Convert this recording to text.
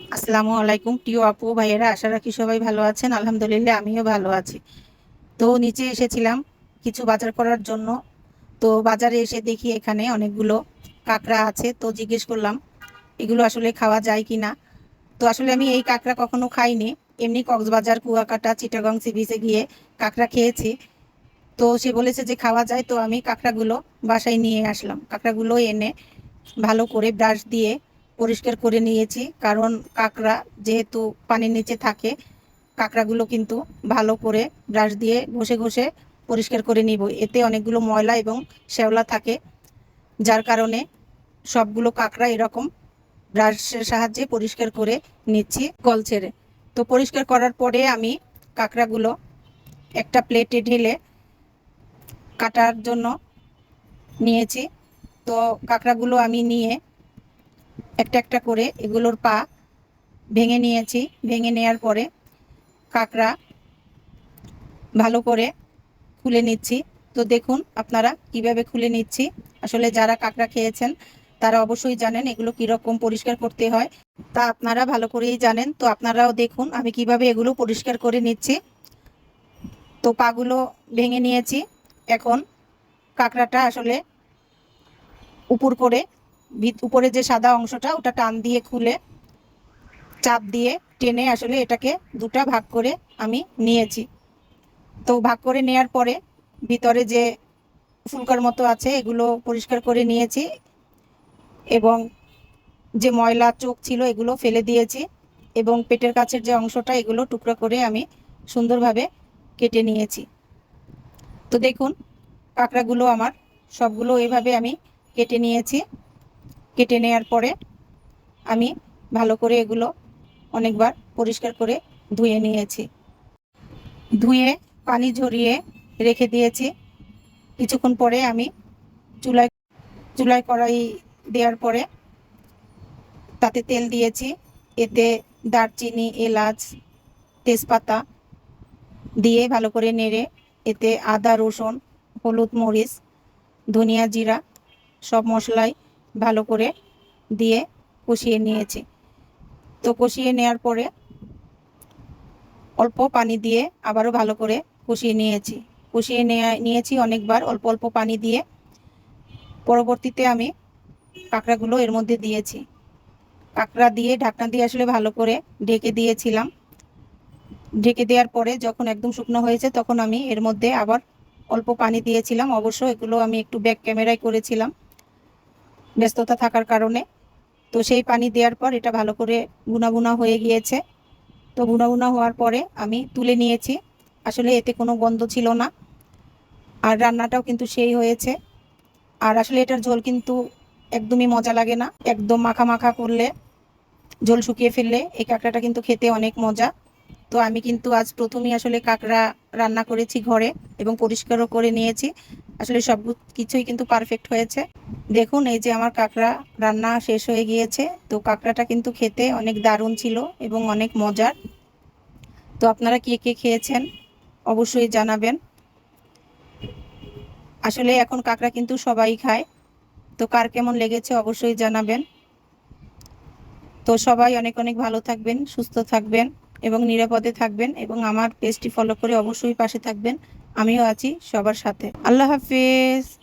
আসসালামু আলাইকুম প্রিয় আপু, ভাইয়েরা, আশা রাখি সবাই ভালো আছেন। আলহামদুলিল্লাহ, আমিও ভালো আছি। তো নিচে এসেছিলাম কিছু বাজার করার জন্য। তো বাজারে এসে দেখি এখানে অনেকগুলো কাঁকড়া আছে। তো জিজ্ঞেস করলাম, এগুলো আসলে খাওয়া যায় কি না? তো আসলে আমি এই কাঁকড়া কখনো খাইনি। এমনি কক্সবাজার, কুয়াকাটা, চিটাগং সি বিচে গিয়ে কাঁকড়া খেয়েছি। তো সে বলেছে যে খাওয়া যায়, তো আমি কাঁকড়াগুলো বাসায় নিয়ে আসলাম। কাঁকড়াগুলো এনে ভালো করে ব্রাশ দিয়ে পরিষ্কার করে নিয়েছি। কারণ কাঁকড়া যেহেতু পানির নিচে থাকে, কাঁকড়াগুলো কিন্তু ভালো করে ব্রাশ দিয়ে ঘষে ঘষে পরিষ্কার করে নিব। এতে অনেকগুলো ময়লা এবং শ্যাওলা থাকে, যার কারণে সবগুলো কাঁকড়া এরকম ব্রাশের সাহায্যে পরিষ্কার করে নিচ্ছি কল ছেড়ে। তো পরিষ্কার করার পরে আমি কাঁকড়াগুলো একটা প্লেটে ঢেলে কাটার জন্য নিয়েছি। তো কাঁকড়াগুলো আমি নিয়ে একটা একটা করে এগুলোর পা ভেঙে নিয়েছি। ভেঙে নেয়ার পরে কাঁকড়া ভালো করে খুলে নিচ্ছি। তো দেখুন আপনারা কীভাবে খুলে নিচ্ছি। আসলে যারা কাঁকড়া খেয়েছেন, তারা অবশ্যই জানেন এগুলো কীরকম পরিষ্কার করতে হয়। তা আপনারা ভালো করেই জানেন। তো আপনারাও দেখুন আমি কীভাবে এগুলো পরিষ্কার করে নিচ্ছি। তো পাগুলো ভেঙে নিয়েছি। এখন কাঁকড়াটা আসলে উপর করে উপরে যে সাদা অংশটা, ওটা টান দিয়ে খুলে, চাপ দিয়ে টেনে আসলে এটাকে দুটা ভাগ করে আমি নিয়েছি। তো ভাগ করে নেয়ার পরে ভিতরে যে ফুলকার মতো আছে, এগুলো পরিষ্কার করে নিয়েছি এবং যে ময়লা চোখ ছিল, এগুলো ফেলে দিয়েছি এবং পেটের কাছের যে অংশটা, এগুলো টুকরো করে আমি সুন্দরভাবে কেটে নিয়েছি। তো দেখুন কাঁকড়াগুলো আমার সবগুলো এভাবে আমি কেটে নিয়েছি। কেটে নেওয়ার পরে আমি ভালো করে এগুলো অনেকবার পরিষ্কার করে ধুয়ে নিয়েছি। ধুয়ে পানি ঝরিয়ে রেখে দিয়েছি। কিছুক্ষণ পরে আমি চুলায় চুলায় কড়াই দেওয়ার পরে তাতে তেল দিয়েছি। এতে দারচিনি, এলাচ, তেজপাতা দিয়ে ভালো করে নেড়ে এতে আদা, রসুন, হলুদ মরিচ, ধনিয়া জিরা সব মশলাই ভালো করে দিয়ে কষিয়ে নিয়েছি। তো কষিয়ে নেওয়ার পরে অল্প পানি দিয়ে আবারও ভালো করে কষিয়ে নিয়েছি। কষিয়ে নিয়েছি অনেকবার, অল্প অল্প পানি দিয়ে। পরবর্তীতে আমি কাঁকড়াগুলো এর মধ্যে দিয়েছি। কাঁকড়া দিয়ে ঢাকনা দিয়ে আসলে ভালো করে ঢেকে দিয়েছিলাম। ঢেকে দেওয়ার পরে যখন একদম শুকনো হয়েছে তখন আমি এর মধ্যে আবার অল্প পানি দিয়েছিলাম। অবশ্য এগুলো আমি একটু ব্যাক ক্যামেরায় করেছিলাম। ব্যস্ততা থাকার কারণে। তো সেই পানি দেওয়ার পর এটা ভালো করে বুনা বুনা হয়ে গিয়েছে। তো বুনা বুনা হওয়ার পরে আমি তুলে নিয়েছি। আসলে এতে কোনো গন্ধ ছিল না। আর রান্নাটাও কিন্তু সেই হয়েছে। আর আসলে এটার ঝোল কিন্তু একদমই মজা লাগে না। একদম মাখা মাখা করলে, ঝোল শুকিয়ে ফেললে এই কাঁকড়াটা কিন্তু খেতে অনেক মজা। তো আমি কিন্তু আজ প্রথমেই আসলে কাঁকড়া রান্না করেছি ঘরে এবং পরিষ্কারও করে নিয়েছি। আসলে সব কিছুই কিন্তু পারফেক্ট হয়েছে। দেখুন, এই যে আমার কাঁকড়া রান্না শেষ হয়ে গিয়েছে। তো কাঁকড়াটা কিন্তু খেতে অনেক দারুণ ছিল এবং অনেক মজার। তো আপনারা কে কে খেয়েছেন অবশ্যই জানাবেন। আসলে এখন কাঁকড়া কিন্তু সবাই খায়। তো কার কেমন লেগেছে অবশ্যই জানাবেন। তো সবাই অনেক অনেক ভালো থাকবেন, সুস্থ থাকবেন এবং নিরাপদে থাকবেন এবং আমার পেজটি ফলো করে অবশ্যই পাশে থাকবেন। আমিও আছি সবার সাথে। আল্লাহ হাফিজ।